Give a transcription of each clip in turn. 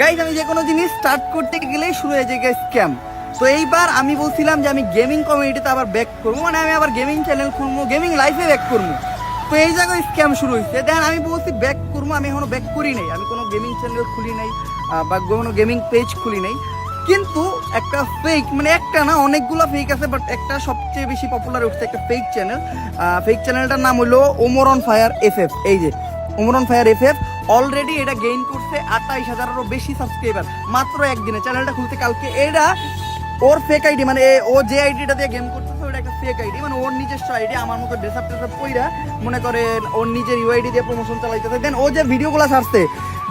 Guys আমি যে কোনো জিনিস স্টার্ট করতে গেলেই শুরু হয়ে যায় স্ক্যাম তো এইবার আমি বলছিলাম যে আমি গেমিং কমিউনিটিতে আবার ব্যাক করব। মানে আমি আবার গেমিং চ্যানেল খুলবো গেমিং লাইফে ব্যাক করব। তো এই জায়গায় স্ক্যাম শুরু হয়েছে। দেন আমি বলছি ব্যাক করব, আমি এখনও ব্যাক করি নাই। আমি কোনো গেমিং চ্যানেল খুলি নাই বা কোনো গেমিং পেজ খুলি নাই। কিন্তু একটা ফেক মানে একটা না, অনেকগুলো ফেক আছে বাট একটা সবচেয়ে বেশি পপুলার উঠছে একটা ফেক চ্যানেল ফেক চ্যানেলটার নাম হলো Omar on fire F F এই যে ওমরন ফায়ার এফ এফ অলরেডি এটা গেইন করছে আঠাইশ হাজারেরও বেশি সাবস্ক্রাইবার মাত্র একদিনে। চ্যানেলটা খুলতে কালকে এটা ওর ফেক আইডি মানে ও যে আইডিটা দিয়ে গেম করতেছে, ওটা একটা ফেক আইডি মানে ওর নিজস্ব আইডি আমার মতো ড্রেস আপ টেসআপ কইরা মনে করেন ওর নিজের ইউআইডি দিয়ে প্রমোশন চালাইতেছে। দেন ও যে ভিডিওগুলো ছাড়ছে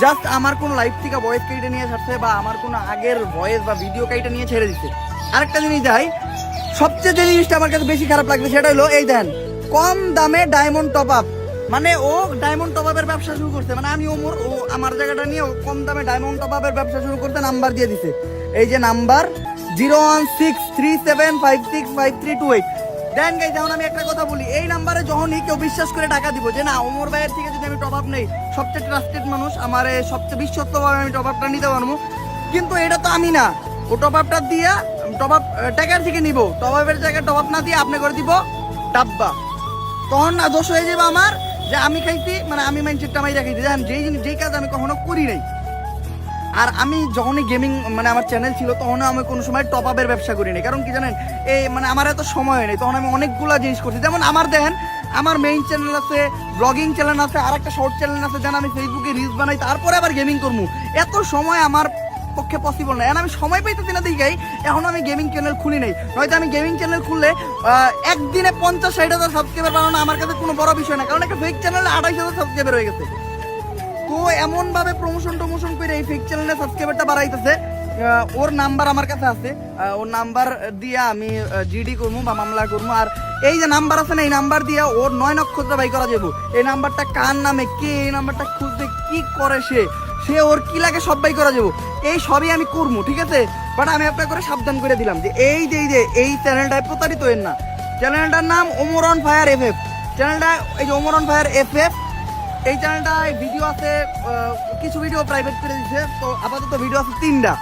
জাস্ট আমার কোনো লাইভ থেকে ভয়েস কেটে নিয়ে ছাড়ছে বা আমার কোনো আগের ভয়েস বা ভিডিও কেটে নিয়ে ছেড়ে দিচ্ছে আরেকটা জিনিস যাই সবচেয়ে যে জিনিসটা আমার কাছে বেশি খারাপ লাগছে সেটা হলো, এই দেন, কম দামে ডায়মন্ড টপ আপ মানে ও ডায়মন্ড টপ আপের ব্যবসা শুরু করছে। মানে আমি ওমর ও আমার জায়গাটা নিয়ে কম দামে ডায়মন্ড টপ আপের ব্যবসা শুরু করতে নাম্বার দিয়ে দিছে। এই যে number zero one six three seven five six five three two eight দেন গাই যেমন আমি একটা কথা বলি। এই নাম্বারে যখনই কেউ বিশ্বাস করে টাকা দিব যে না, ওমর ভাইয়ের থেকে যদি আমি টপ আপ নেই, সবচেয়ে ট্রাস্টেড মানুষ, আমার সবচেয়ে বিশ্বস্তভাবে আমি টপ আপটা নিতে পারব। কিন্তু এটা তো আমি না। ও টপ আপটা দিয়া টপ আপ টাকার থেকে নিব। টপ আপের জায়গায় টপ আপ না দিয়ে আপনি করে দিব ডাব্বা। তখন না দোষ হয়ে যাবে আমার। যে আমি খাইছি মানে আমি মাইন্ডসেটটা মাই রাখাইছি জানেন যেই জিনিস যেই কাজ আমি কখনো করি নাই। আর আমি যখনই গেমিং মানে আমার চ্যানেল ছিল, তখনও আমি কোনো সময় টপ আপের ব্যবসা করি নাই। কারণ কি জানেন, এই মানে আমার এত সময় নেই, তখন আমি অনেকগুলা জিনিস করছি। যেমন আমার দেখেন, আমার মেইন চ্যানেল আছে ব্লগিং চ্যানেল আছে আর একটা শর্ট চ্যানেল আছে, যেন আমি ফেসবুকে রিলস বানাই, তারপরে আবার গেমিং করব এত সময় আমার পক্ষে পসিবল না। এখন আমি সময় পাইতেছি না দিকেই এখন আমি গেমিং চ্যানেল খুলি নাই। নয়তো আমি গেমিং চ্যানেল খুললে একদিনে পঞ্চাশ, ষাট হাজার সাবস্ক্রাইবার বানানো আমার কাছে কোনো বড় বিষয় না, কারণ একটা ফেক চ্যানেলে আঠাইশ হাজার সাবস্ক্রাইবার হয়ে গেছে। তো এমনভাবে প্রমোশন টমোশন করে এই ফেক চ্যানেলে সাবস্ক্রাইবারটা বাড়াইতেছে ওর নাম্বার আমার কাছে আছে। ওর নাম্বার দিয়ে আমি জিডি করব বা মামলা করব আর এই যে নাম্বার আছে না, এই নাম্বার দিয়ে ওর নয় নক্ষত্র বাই করা যাব এই নাম্বারটা কার নামে, কে এই নাম্বারটা খুঁজতে কি করে সে? সে ওর কি লাগে সব বাই করা যাব। এই সবই আমি করব, ঠিক আছে? বাট আমি আপনাকে করে সাবধান করে দিলাম যে এই যে এই যে, এই চ্যানেলটায় প্রতারিত এর না। চ্যানেলটার নাম ওমরন ফায়ার এফ এফ চ্যানেলটা, এই যে ওমরন ফায়ার এফ এফ এই চ্যানেলটায় ভিডিও আছে কিছু ভিডিও প্রাইভেট করে দিচ্ছে তো আপাতত ভিডিও আছে তিনটা।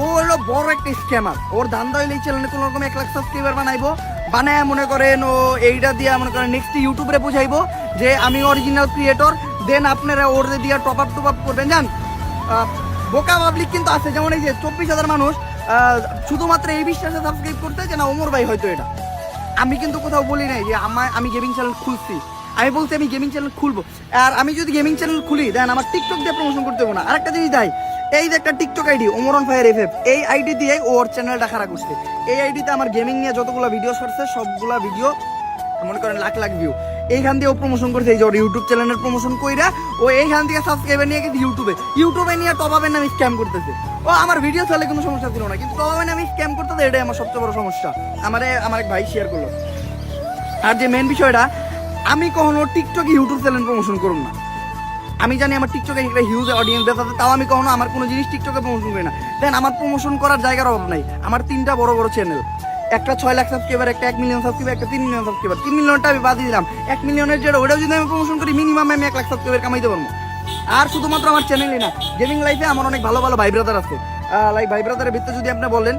ও হলো বড় একটা স্ক্যামার ওর ধান্দা হইলে এই চ্যানেলে কোনো রকম এক লাখ সাবস্ক্রাইবার বানাইবো। বানায় মনে করেন ও এইটা দিয়ে মনে করেন নেক্সট ইউটিউবে বুঝাইবো যে আমি অরিজিনাল ক্রিয়েটর দেন আপনারা ওর দিয়ে টপ আপ টপ আপ করবেন, জান? বোকা পাবলিক কিন্তু আছে। যেমন এই যে চব্বিশ হাজার মানুষ শুধুমাত্র এই বিশ্বাসে সাবস্ক্রাইব করতে যে না, ওমর ভাই হয়তো এটা। আমি কিন্তু কোথাও বলি নাই যে আমার, আমি গেমিং চ্যানেল খুলছি। আমি বলছি আমি গেমিং চ্যানেল খুলবো। আর আমি যদি গেমিং চ্যানেল খুলি দেন আমার টিকটক দিয়ে প্রমোশন করতে হবে না। আরেকটা জিনিস দেয়, এই যে একটা TikTok ID ওমরন fire F F এই আইডি দিয়ে ওর চ্যানেলটা খারাপ করছে। এই আইডিতে আমার গেমিং নিয়ে যতগুলো ভিডিও ছাড়ছে সবগুলা ভিডিও মনে করেন লাখ লাখ ভিউ এইখান দিয়ে প্রমোশন করছে, এই যে ওর ইউটিউব চ্যানেলের প্রমোশন কইরা ও এইখান থেকে সাবস্ক্রাইবার নিয়ে গেছে ইউটিউবে ইউটিউবে নিয়ে টপাবের নামে স্ক্যাম করতেছে। ও, আমার ভিডিও চালে কোনো সমস্যা ছিল না, কিন্তু টপাবের নামে স্ক্যাম করতেছে, এটাই আমার সবচেয়ে বড় সমস্যা। আমারে, আমার এক ভাই শেয়ার করল। আর যে মেন বিষয়টা, আমি কখনো টিকটক ইউটিউব চ্যানেল প্রমোশন করব না। আমি জানি আমার টিকটকে একটা হিউজ অডিয়েন্স আছে, তাও আমি কখনো আমার কোনো জিনিস টিকটকে প্রমোশন করি না। দেন আমার প্রমোশন করার জায়গার অভাব নাই। আমার তিনটা বড় বড় চ্যানেল একটা ছয় লাখ সাবস্ক্রাইবার একটা এক মিলিয়ন সাবস্ক্রাইবার একটা তিন মিলিয়ন সাবস্ক্রাইবার তিন মিলিয়নটা আমি বাদ দিলাম। এক মিলিয়নের যেটা ওটাও যদি আমি প্রমোশন করি মিনিমাম আমি এক লাখ সাবস্ক্রাইবার কামাইতে পারব। আর শুধুমাত্র আমার চ্যানেলই না গেমিং লাইফে আমার অনেক ভালো ভালো ভাই ব্রাদার আছে। লাইক ভাই ব্রাদারের ভিতরে যদি আপনি বলেন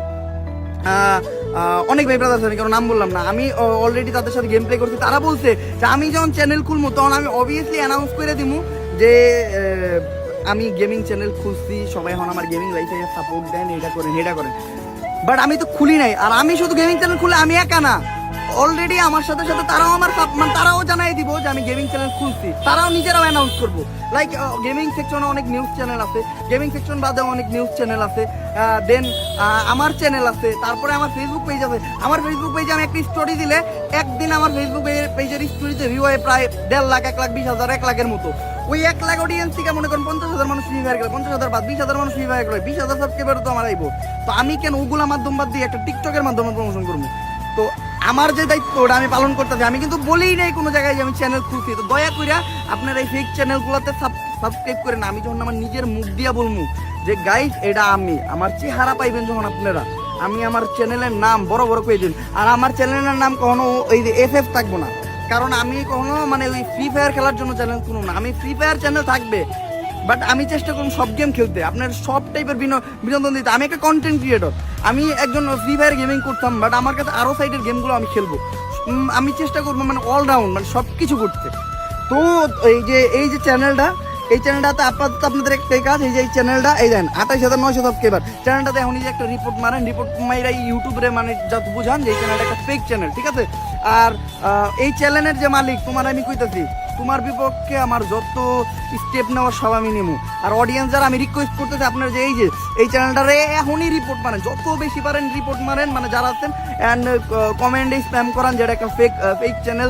অনেক ভাই ব্রাদার আছে কারণ নাম বললাম না। আমি অলরেডি তাদের সাথে গেম প্লে করছি। তারা বলছে যে, আমি যখন চ্যানেল খুলবো, তখন আমি অবভিয়াসলি অ্যানাউন্স করে দিব যে আমি গেমিং চ্যানেল খুলছি। সবাই এখন আমার গেমিং লাইফে সাপোর্ট দেন, এটা করেন এটা করেন। বাট আমি তো খুলি নাই। আর আমি শুধু গেমিং চ্যানেল খুলে আমি একা না। অলরেডি আমার সাথে সাথে তারাও আমার মানে তারাও জানাই দিব যে আমি গেমিং চ্যানেল খুলছি। তারাও নিজেরাও অ্যানাউন্স করব। লাইক গেমিং সেকশনে অনেক নিউজ চ্যানেল আছে। গেমিং সেকশন বাদেও অনেক নিউজ চ্যানেল আছে। দেন আমার চ্যানেল আছে। তারপরে আমার ফেসবুক পেজ আছে। আমার ফেসবুক পেজে আমি একটা স্টোরি দিলে একদিন আমার ফেসবুক পেজের স্টোরিতে ভিউ হয় প্রায় দেড় লাখ, এক লাখ, বিশ হাজার, এক লাখের মতো। ওই এক লাখ অডিয়েন্স থেকে মনে করেন পঞ্চাশ হাজার মানুষ ফ্রি ফায়ার পঞ্চাশ হাজার বাদ, বিশ হাজার মানুষ ফ্রি ফায়ার বিশ হাজার সাবস্ক্রাইবার তো আমার আইবো। তো আমি কেন ওগুলা মাধ্যম বাদ দিয়ে একটা টিকটকের মাধ্যমে প্রমোশন করব? তো আমার যে দায়িত্ব, ওটা আমি পালন করতেছি আমি কিন্তু বলেই নাই কোনো জায়গায় যে আমি চ্যানেল খুলছি। তো দয়া করে আপনারা এই ফেক চ্যানেলগুলোতে সাবস্ক্রাইব করেন। আমি যখন আমার নিজের মুখ দিয়া বলব যে গাইজ এটা আমি। আমার চেহারা পাইবেন যখন আপনারা। আমি আমার চ্যানেলের নাম বড় বড় করে দিন। আর আমার চ্যানেলের নাম কখনো ওই যে এফ এফ থাকব না। কারণ আমি কোনো মানে ওই ফ্রি ফায়ার খেলার জন্য চ্যানেল কোনো না। আমি ফ্রি ফায়ার চ্যানেল থাকবে বাট আমি চেষ্টা করুন সব গেম খেলতে। আপনার সব টাইপের বিনোদন দিতে। আমি একটা কন্টেন্ট ক্রিয়েটর আমি একজন ফ্রি ফায়ার গেমিং করতাম বাট আমার কাছে আরও সাইডের গেমগুলো আমি খেলব। আমি চেষ্টা করব মানে অলরাউন্ড মানে সব কিছু করতে। তো এই যে এই যে চ্যানেলটা এই চ্যানেলটাতে আপাতত আপনাদের একটাই কাজ, এই যে এই চ্যানেলটা এই দেন, আঠাশ হাজার নয়শো সাবস্ক্রাইবার চ্যানেলটাতে এখন যে একটা রিপোর্ট মারেন রিপোর্ট মাইরা ইউটিউবে মানে যত বুঝান যে এই চ্যানেলটা একটা ফেক চ্যানেল ঠিক আছে? আর এই চ্যানেলের যে মালিক, তোমার আমি কইতাছি তোমার বিপক্ষে আমার যত স্টেপ নেওয়ার সব আমি নেব। আর অডিয়েন্স যারা আমি রিকোয়েস্ট করতেছি, আপনার যে এই যে, এই চ্যানেলটারে এখনই রিপোর্ট মারেন। যত বেশি পারেন রিপোর্ট মারেন মানে যারা আছেন অ্যান্ড কমেন্টে স্প্যাম করান যেটা একটা ফেক ফেক চ্যানেল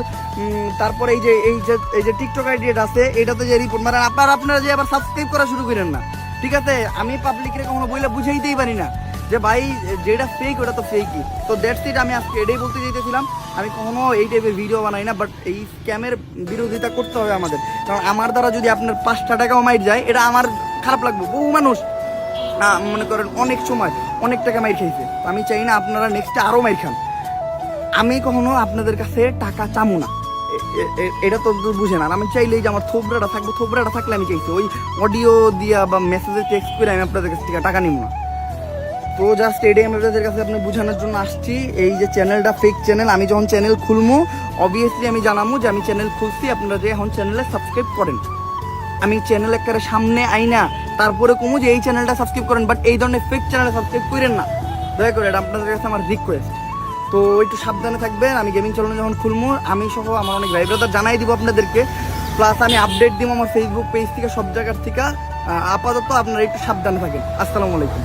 তারপরে এই যে এই যে এই যে টিকটক আইডি আছে, এটাতে যে রিপোর্ট মারেন, আপনার, আপনারা যে আবার সাবস্ক্রাইব করা শুরু করেন না। ঠিক আছে? আমি পাবলিকের কখনো বইলে বুঝাইতেই পারি না। যে ভাই, যেটা ফেক ওটা তো ফেকই তো দ্যাটস ইট আমি আজকে এটাই বলতে চাইতেছিলাম। আমি কখনো এই টাইপের ভিডিও বানাই না বাট এই স্ক্যামের বিরোধিতা করতে হবে আমাদের। কারণ আমার দ্বারা যদি আপনার পাঁচটা টাকাও মাইট যায়, এটা আমার খারাপ লাগবে। বহু মানুষ মনে করেন অনেক সময় অনেক টাকা মাইর খেয়েছে। তো আমি চাই না আপনারা নেক্সটে আরও মাইর খান। আমি কখনো আপনাদের কাছে টাকা চামু না। এটা তো বুঝে না। আমি চাইলেই যে আমার থোবরাটা থাকব থোবরাটা থাকলে আমি চাইছি। ওই অডিও দিয়া বা মেসেজে টেক্সট করে আমি আপনাদের কাছ থেকে টাকা নিব না। তো জাস্ট এটাই আমি আপনাদের কাছে আপনি বোঝানোর জন্য আসছি। এই যে চ্যানেলটা ফেক চ্যানেল আমি যখন চ্যানেল খুলবো অবভিয়াসলি আমি জানাব যে আমি চ্যানেল খুলছি, আপনারা যে এখন চ্যানেলে সাবস্ক্রাইব করেন। আমি চ্যানেল একেবারে সামনে আই না, তারপরে কমু যে এই চ্যানেলটা সাবস্ক্রাইব করেন বাট এই ধরনের ফেক চ্যানেলে সাবস্ক্রাইব করেন না। দয়া করে এটা আপনাদের কাছে আমার রিকোয়েস্ট তো একটু সাবধানে থাকবেন, আমি গেমিং চ্যানেল যখন খুলবো আমি সহ আমার অনেক ভাই ব্রাদার জানাই দিব আপনাদেরকে। প্লাস আমি আপডেট দিব আমার ফেসবুক পেজ থেকে, সব জায়গার থেকে। আপাতত আপনারা একটু সাবধানে থাকেন। আসসালামু আলাইকুম।